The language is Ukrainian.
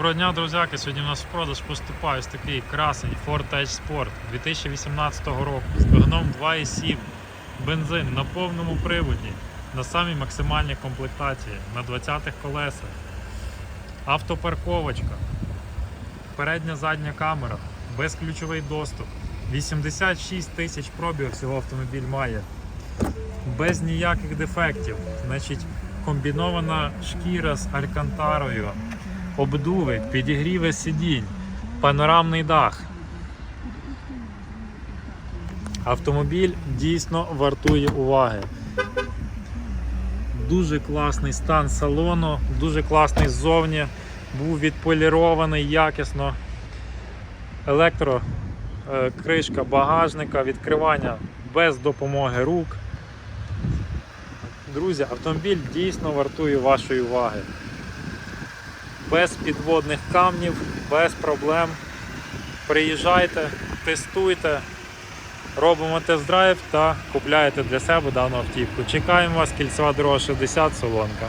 Доброго дня, друзяки! Сьогодні у нас в продаж поступає ось такий красень Ford Edge Sport 2018 року з двигуном 2.7, бензин на повному приводі, на самій максимальній комплектації, на 20-х колесах, автопарковочка, передня задня камера, безключовий доступ, 86 тисяч пробігів всього автомобіль має, без ніяких дефектів, значить комбінована шкіра з алькантарою обдуви, підігріви сидінь, панорамний дах. Автомобіль дійсно вартує уваги. Дуже класний стан салону, дуже класний ззовні, був відполірований якісно. Електро е, багажника, відкривання без допомоги рук. Друзі, автомобіль дійсно вартує вашої уваги без підводних камнів, без проблем. Приїжджайте, тестуйте, робимо тест-драйв та купляєте для себе дану автівку. Чекаємо вас, кільцева дорога 60, Солонка.